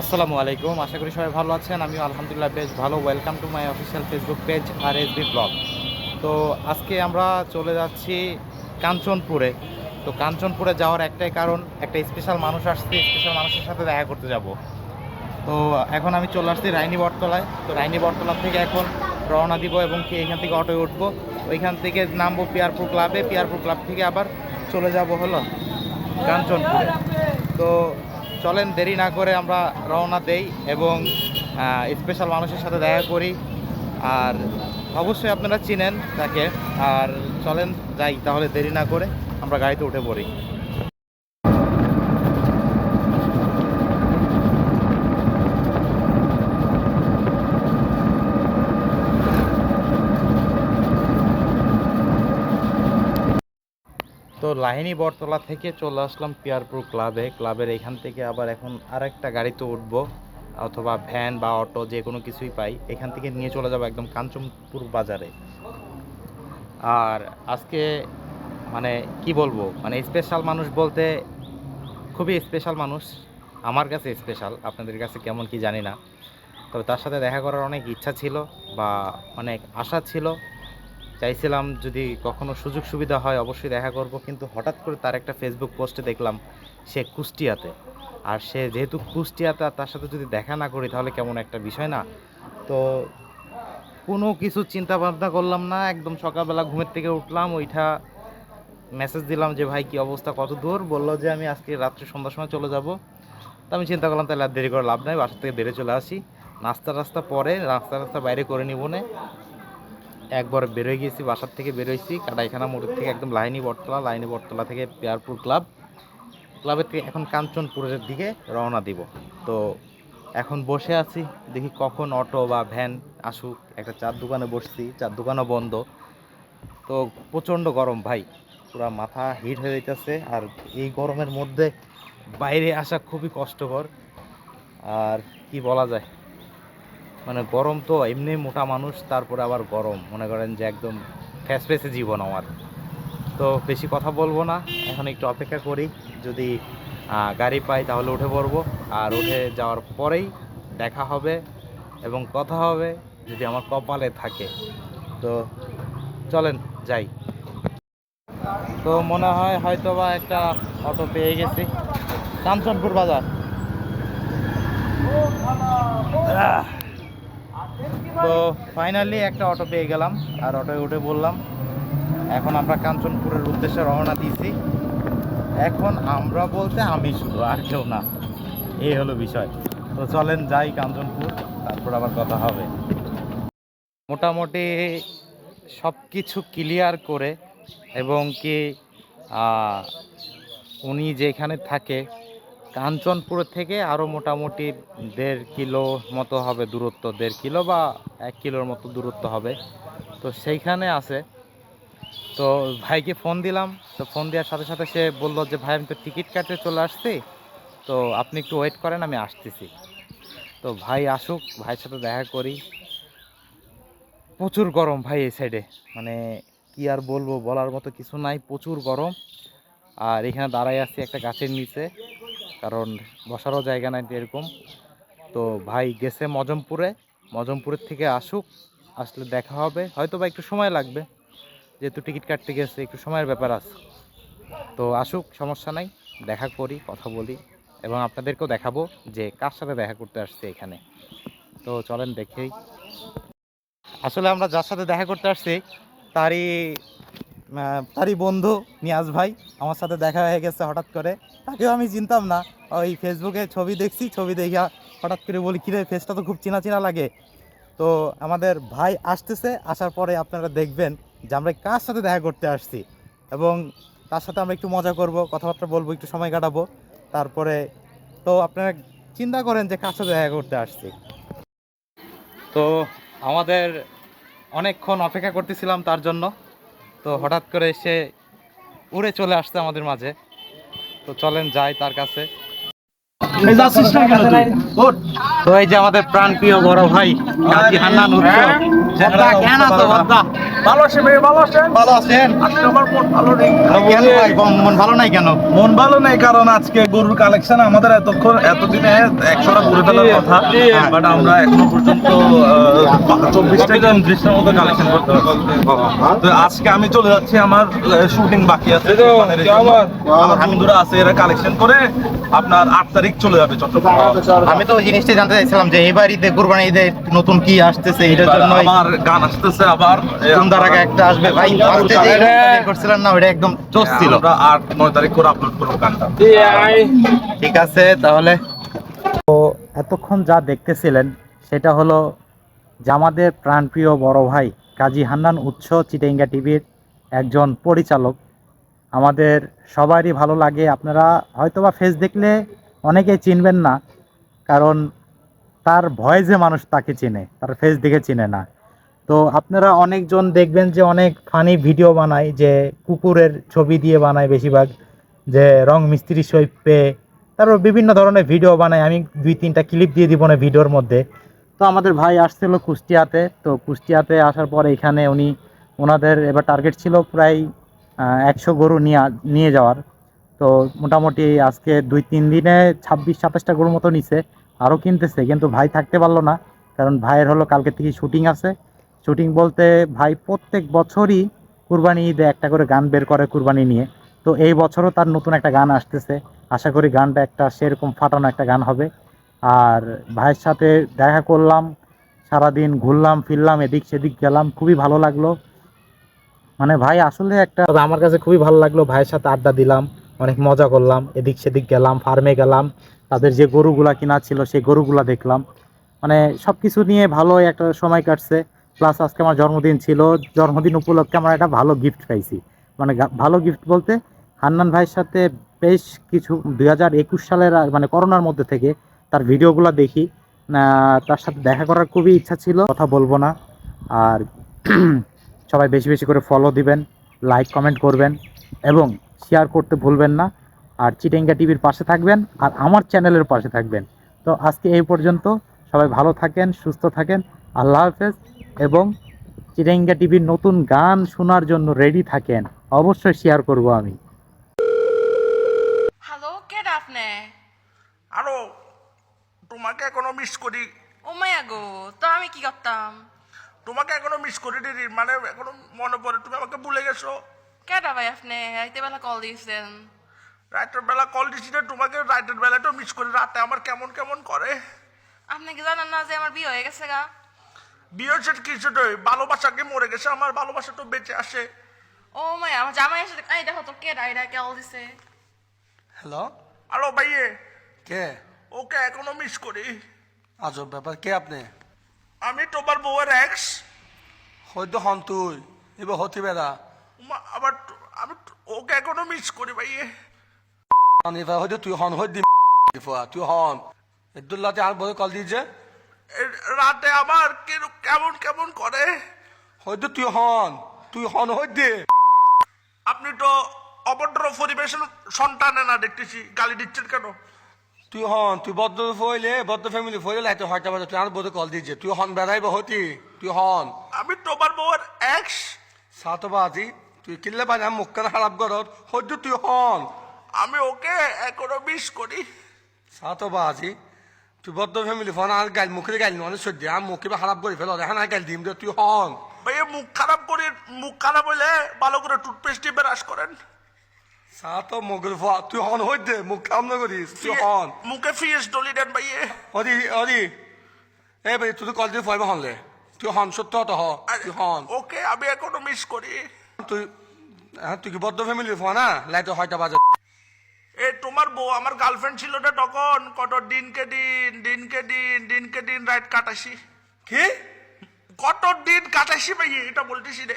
আসসালামু আলাইকুম। আশা করি সবাই ভালো আছেন। আমি আলহামদুলিল্লাহ বেশ ভালো। Welcome to my official Facebook page R S B blog তো আজকে আমরা চলে যাচ্ছি কাঞ্চনপুরে। তো কাঞ্চনপুরে যাওয়ার একটাই কারণ, একটা স্পেশাল মানুষ আসছে স্পেশাল মানুষের সাথে দেখা করতে যাব। তো এখন আমি চলে আসছি রাইনি বটতলায়। তো রাইনি বটতলা থেকে এখন রওনা দিব এবং কি এখান থেকে অটোয় উঠবো। ওইখান থেকে নামবো পিয়ারপুর ক্লাবে। পিয়ারপুর ক্লাব থেকে আবার চলে যাব হলো কাঞ্চনপুরে। তো চলেন, দেরি না করে আমরা রওনা দেই এবং স্পেশাল মানুষের সাথে দেখা করি। আর অবশ্যই আপনারা চিনেন তাকে। আর চলেন, যাই, তাহলে দেরি না করে আমরা গাড়িতে উঠে পড়ি। লাহিনী বটতলা থেকে চলে আসলাম পিয়ারপুর ক্লাবে। ক্লাবের এখান থেকে আবার এখন আরেকটা গাড়িতে উঠবো, অথবা ভ্যান বা অটো, যে কোনো কিছুই পাই। এখান থেকে নিয়ে চলে যাব একদম কাঞ্চনপুর বাজারে। আর আজকে মানে কি বলব মানে স্পেশাল মানুষ বলতে খুবই স্পেশাল মানুষ। আমার কাছে স্পেশাল আপনাদের কাছে কেমন কি জানি না। তবে তার সাথে দেখা করার অনেক ইচ্ছা ছিল বা অনেক আশা ছিল। চাইছিলাম যদি কখনো সুযোগ সুবিধা হয় অবশ্যই দেখা করব, কিন্তু হঠাৎ করে তার একটা ফেসবুক পোস্টে দেখলাম সে কুষ্টিয়াতে। আর সে যেহেতু কুষ্টিয়াতে, তার সাথে যদি দেখা না করি তাহলে কেমন একটা বিষয় না? তো কোনো কিছু চিন্তা ভাবনা করলাম না, একদম সকালবেলা ঘুমের থেকে উঠলাম ওইটা মেসেজ দিলাম যে, ভাই, কি অবস্থা? কত দূর? বলল যে, আমি আজকে রাত্রে সন্ধ্যার সময় চলে যাব। তো আমি চিন্তা করলাম, তাহলে আর দেরি করে লাভ নাই বাসা থেকে বেড়ে চলে আসি। নাস্তা রাস্তা পরে, রাস্তা রাস্তা বাইরে করে নিব না। একবার বেরোয় গিয়েছি, বাসার থেকে বেরোইছি, কাটাইখানা মোড়ের থেকে একদম লাইনি বটতলা লাইনি বটতলা থেকে পেয়ারপুর ক্লাব। ক্লাবের থেকে এখন কাঞ্চনপুরের দিকে রওনা দিব। তো এখন বসে আছি, দেখি কখন অটো বা ভ্যান আসুক। একটা চার দোকানে বসছি চার দোকানও বন্ধ। তো প্রচণ্ড গরম ভাই, পুরা মাথা হিট হয়ে যাইতেছে। আর এই গরমের মধ্যে বাইরে আসা খুবই কষ্টকর। আর কি বলা যায়? মানে গরম তো এমনি মোটা মানুষ, তারপরে আবার গরম। মনে করেন যে একদম ফ্যাস ফ্যাসে জীবন আমার। তো বেশি কথা বলব না, এখন একটু অপেক্ষা করি। যদি গাড়ি পাই তাহলে উঠে পড়ব। আর উঠে যাওয়ার পরেই দেখা হবে এবং কথা হবে যদি আমার কপালে থাকে। তো চলেন, যাই। তো মনে হয় হয়তো বা একটা অটো পেয়ে গেছি। কাঞ্চনপুর বাজার। তো ফাইনালি একটা অটো পেয়ে গেলাম, আর অটোয় উঠে বললাম, এখন আমরা কাঞ্চনপুরের উদ্দেশ্যে রওনা দিয়েছি। এখন আমরা বলতে আমি শুধু, আর কেউ না। এই হলো বিষয়। তো চলেন যাই কাঞ্চনপুর, তারপর আবার কথা হবে। মোটামুটি সব কিছু ক্লিয়ার করে, এবং কি উনি যেখানে থাকে কাঞ্চনপুর থেকে আরও মোটামুটি দেড় কিলো মতো হবে দূরত্ব, দেড় কিলো বা এক কিলোর মতো দূরত্ব হবে। তো সেইখানে আছে। তো ভাইকে ফোন দিলাম, তো ফোন দেওয়ার সাথে সাথে সে বলল যে, ভাই, আমি তো টিকিট কাটতে চলে আসছি, তো আপনি একটু ওয়েট করেন, আমি আসতেছি। তো ভাই আসুক, ভাইয়ের সাথে দেখা করি। প্রচুর গরম ভাই এই সাইডে মানে কি আর বলব, বলার মতো কিছু নাই, প্রচুর গরম। আর এখানে দাঁড়াই আছি একটা গাছের নিচে। কারণ বসারও জায়গা নাই এরকম। তো ভাই গেছে মজমপুরে, মজমপুরের থেকে আসুক, আসলে দেখা হবে। হয়তো বা একটু সময় লাগবে, যেহেতু টিকিট কাটতে গেছে, একটু সময়ের ব্যাপার আছে। তো আসুক, সমস্যা নাই, দেখা করি, কথা বলি, এবং আপনাদেরকেও দেখাবো যে কার সাথে দেখা করতে আসছে এখানে। তো চলেন দেখেই আসলে আমরা যার সাথে দেখা করতে আসছি, তারই তারই বন্ধু নিয়াজ ভাই, আমার সাথে দেখা হয়ে গেছে হঠাৎ করে। তাকেও আমি চিনতাম না। ওই ফেসবুকে ছবি দেখছি, ছবি দেখা হঠাৎ করে বলি, কিরে ফেসটা তো খুব চেনা চিনা লাগে। তো আমাদের ভাই আসতেছে, আসার পরে আপনারা দেখবেন যে আমরা কার সাথে দেখা করতে আসছি এবং তার সাথে আমরা একটু মজা করব, কথাবার্তা বলব, একটু সময় কাটাবো। তারপরে তো আপনারা চিন্তা করেন যে কার সাথে দেখা করতে আসছি। তো আমাদের অনেকক্ষণ অপেক্ষা করতেছিলাম তার জন্য। তো হঠাৎ করে এসে উড়ে চলে আসছে আমাদের মাঝে। তো চলেন যাই তার কাছে। তো এই যে আমাদের প্রাণ প্রিয় বড় ভাই হান্নান উৎসব। বদ্দা, কেন আছো বদ্দা? ভালো আছেন ভাই ভালো আছেন? ভালো আছেন? আজকে আমার মন ভালো নেই। কেন ভাই মন ভালো নাই কেন? মন ভালো নেই কারণ আজকে গরুর কালেকশন আমাদের এতক্ষণ এতদিনে একশোটা ঘুরে ফেলার কথা। বাট আমরা এখনও পর্যন্ত চব্বিশটা উনত্রিশটার মতো কালেকশন করতে পারছি তো আজকে আমি চলে যাচ্ছি আমার শুটিং বাকি আছে। আমার? আমার বন্ধুরা আছে এরা কালেকশন করে আপনার আট তারিখ চলে যাবে চট্টগ্রাম। আমি তো জিনিসটা জানতে চাইছিলাম যে এবার ঈদে কুরবানি ঈদে নতুন কি আসতেছে এটার জন্য আমার গান আসতেছে আবার। আগে একটা আসবে ভাই। যে করছিলেন না ওটা একদম জোস ছিল। আমরা আট নয় তারিখ করে আপলোড করব গানটা। ঠিক আছে তাহলে। তো এতক্ষণ যা দেখতেছিলেন সেটা হলো যে আমাদের প্রাণপ্রিয় বড় ভাই কাজী হান্নান উৎস চিটেঙ্গা টিভির একজন পরিচালক। আমাদের সবারই ভালো লাগে আপনারা হয়তোবা ফেস দেখলে অনেকেই চিনবেন না কারণ তার ভয়েসে মানুষ তাকে চেনে তার ফেস দেখে চেনে না। তো আপনারা অনেকজন দেখবেন যে অনেক ফানি ভিডিও বানায়, যে কুকুরের ছবি দিয়ে বানায় বেশিরভাগ, যে রং মিস্ত্রি সই পেয়ে তারপর বিভিন্ন ধরনের ভিডিও বানায়। আমি দুই তিনটা ক্লিপ দিয়ে দিব না ভিডিওর মধ্যে। তো আমাদের ভাই আসছিল কুষ্টিয়াতে, তো কুষ্টিয়াতে আসার পরে এখানে উনি, ওনাদের এবার টার্গেট ছিল প্রায় একশো গরু নিয়ে নিয়ে যাওয়ার। তো মোটামুটি আজকে দুই তিন দিনে ছাব্বিশ, সাতাশটা গরুর মতো নিছে, আরও কিনতেছে। কিন্তু ভাই থাকতে পারল না, কারণ ভাইয়ের হলো কালকে থেকে শুটিং আছে। শুটিং বলতে ভাই প্রত্যেক বছরই কুরবানি ঈদে একটা করে গান বের করে কুরবানি নিয়ে। তো এই বছরও তার নতুন একটা গান আসতেছে। আশা করি গানটা একটা সেরকম ফাটানো একটা গান হবে। আর ভাইয়ের সাথে দেখা করলাম, সারাদিন ঘুরলাম, ফিরলাম, এদিক সেদিক গেলাম, খুবই ভালো লাগল। মানে ভাই আসলে একটা আমার কাছে খুবই ভালো লাগল, ভাইয়ের সাথে আড্ডা দিলাম, অনেক মজা করলাম, এদিক সেদিক গেলাম, ফার্মে গেলাম, তাদের যে গরুগুলা কিনা ছিল সেই গরুগুলা দেখলাম। মানে সব কিছু নিয়ে ভালো একটা সময় কাটছে। প্লাস আজকে আমার জন্মদিন ছিল। জন্মদিন উপলক্ষে আমার একটা ভালো গিফট পাইছি। মানে ভালো গিফট বলতে হান্নান ভাইয়ের সাথে বেশ কিছু দুই হাজার একুশ সালের মানে করোনার মধ্যে থেকে তার ভিডিওগুলো দেখি। তার সাথে দেখা করার খুবই ইচ্ছা ছিল, কথা বলব না। আর সবাই বেশি বেশি করে ফলো দিবেন লাইক কমেন্ট করবেন এবং শেয়ার করতে ভুলবেন না। আর চিটেঙ্গা টিভির পাশে থাকবেন আর আমার চ্যানেলের পাশে থাকবেন। তো আজকে এই পর্যন্ত সবাই ভালো থাকেন, সুস্থ থাকেন। আল্লাহ হাফেজ। এবং চিটেঙ্গা টিভির নতুন গান শোনার জন্য রেডি থাকেন। অবশ্যই শেয়ার করব আমি। হ্যালো কে আপনি? আরও তোমাকে এখনও মিস করি। ও মায়া গো তো আমি কি করতাম? তোমাকে এখনও মিস করি দিদি মানে এখনও মনে পড়ে তুমি আমাকে ভুলে গেছো। কেটা ভাই আপনি? রাইতে বেলা কল দিয়েছেন। রাতের বেলা কল দিছি না তোমাকে রাতের বেলাটাও মিস করি রাতে আমার কেমন কেমন করে? আপনি কি জানেন না যে আমার বিয়ে হয়ে গেছে গা? বিয়ে সেট কি সেটা ভালোবাসাকে মরে গেছে আমার ভালোবাসা তো বেঁচে আসে। ও মায়া আমার জামাই এসে এই দেখো তো কে ডাইরা কল দিছে। হ্যালো? আলো ভাইয়ে। কে? ওকে এখনও মিস করি। আজব ব্যাপার কে আপনি? আমি তোমার বউয়ের এক্স হয়তো হন তুই এবার হতে বেড়া আবার আমি ওকে এখনও মিস করি ভাইয়ে। হয়তো তুই হন হই দিম তুই হন। এদুল্লাতে আর বলে কল দিয়েছে? এ রাতে আমার কেমন কেমন করে? হয়তো তুই হন তুই হন হই দে আপনি তো অভদ্র পরিবেশন সন্তানে না দেখতেছি গালি দিচ্ছেন কেন? তুই হন তুই বদ্ধ ফইলে বদ্ধ ফ্যামিলি ফইলে লাইতে হয়তো বাজে তুই আর বলে কল দিয়েছে। তুই হন বেড়াইব হতি তুই হন। আমি তোমার বউয়ের এক্স সাতবাজি তুই কিনলে পানি মুখ কেন খারাপ করত হয়তো তুই হন। আমি ওকে এখনও মিস করি। সাতবাজি তুই বদ্ধ ফ্যামিলি ফোন আর গাইল মুখে গাইল অনেক সহ্য আর মুখ কিবা খারাপ করে ফেল এখন আর গাইল দিম দে তুই হন। ভাইয়া মুখ খারাপ করে মুখ খারাপ হইলে ভালো করে টুথপেস্ট দিয়ে ব্রাশ করেন সাত মগর ফোয়া তুই হন হই দে মুখ কাম না করিস তুই হন। মুখে ফিস ডলি দেন ভাইয়ে অদি অদি। এ ভাই তুই কল দিয়ে ফয়বা হনলে তুই হন সত্য হ তুই হন। ওকে আমি এখনও মিস করি। তুই হ্যাঁ তুই কি বদ্ধ ফ্যামিলি ফোয়া না? লাইতে হয়টা বাজে। এ তোমার বউ আমার গার্লফ্রেন্ড ছিল না তখন। কত দিনকে দিন দিনকে দিন দিনকে দিন রাইট কাটাসি কি? কত দিন কাটাসি ভাইয়ে এটা বলতেছি রে।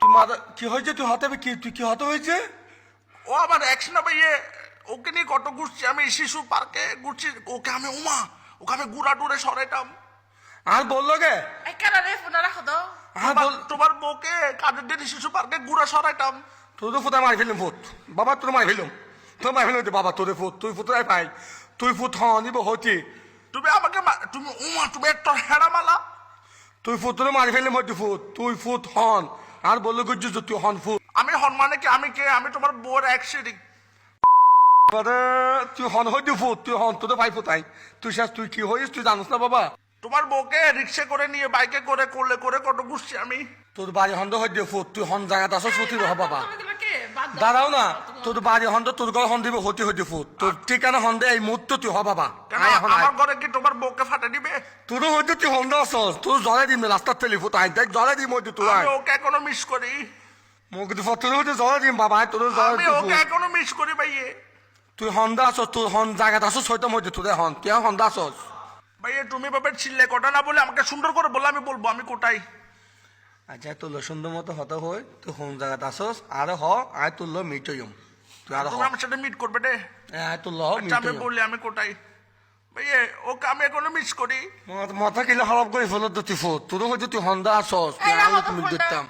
তুই মাথা কি হয়েছে? তুই হাতে কি তুই কি হতে হয়েছে? ও আমার এক্স না ভাইয়ে ওকে নিয়ে কত ঘুরছি। আমি শিশু পার্কে ঘুরছি ওকে আমি উমা ওকে আমি গুড়া টুরে সরাইতাম। আর বলল গে এই কেটা রে ফোনটা রাখো তো। তোমার- তোমার বউকে কাদের দিন শিশু পার্কে গুড়া সরাইতাম? তোর তো ফুটা মারি ফেললাম ফুট বাবা তোর মারি ফেললাম। তোর মারি ফেললাম বাবা তোর ফুট তুই ফুটাই পাই তুই ফুট হন নিব হতি তুমি আমাকে তুমি উমা তুমি একটা হেড়া মালা তুই ফুট তোর মারি ফেললাম হতি ফুট তুই ফুট হন আর বলল গুজ্জু যে তুই হন ফু আমি হনুমানে কি আমি কে আমি তোমার বউর এক আরে তুই হন হইতে ফু তুই হন তোদের ভাই তাই তুই শেষ তুই কি হইস তুই জানিস না বাবা তোমার বউকে রিক্সা করে নিয়ে বাইকে করে করলে করে কত ঘুরছি আমি তোর বাড়ি হন্দ হইতে ফু তুই হন জায়গাতে আসো রহ বাবা দাঁড়াও না তোর বাড়ি হন্দ তোর ঘর হন দিবে হতে হইতে ফু তোর ঠিকানা হন্দে এই মুহূর্তে তুই হ বাবা। আমার ঘরে কি তোমার বউকে ফাটে দিবে? তোর হইতে তুই হন্দ আসস তোর জলে দিম রাস্তার তেলি ফুট। আই দেখ জলে দিম তোর আমি ওকে এখনও মিস করি। মুখ দিব তোর হইতে জলে দিম বাবা তোর জলে আমি ওকে এখনও মিস করি ভাইয়ে। তুই হন্দা আসস তোর হন জায়গাতে আসস হইতে মধ্যে তোদের হন তুই হন্দা আসস ভাইয়ে তুমি বাবার ছিললে কটা না বলে আমাকে সুন্দর করে বলে আমি বলব আমি কোটাই আচ্ছা তোর সুন্দর মতো হতে হই তুই হোম জায়গাতে আসস আর হ আয় তুল মিটইম তুই আর হ। আমার সাথে মিট করবে রে আয় আচ্ছা আমি মিটইম আমি কোটাই। ভাইয়ে ও কামে কোনো মিস করি। মাথা কিলে খারাপ করে ফেলত তুই ফোট। তুই হইতে তুই হন্দা আসস তুই আমি ফোনটা। দিতাম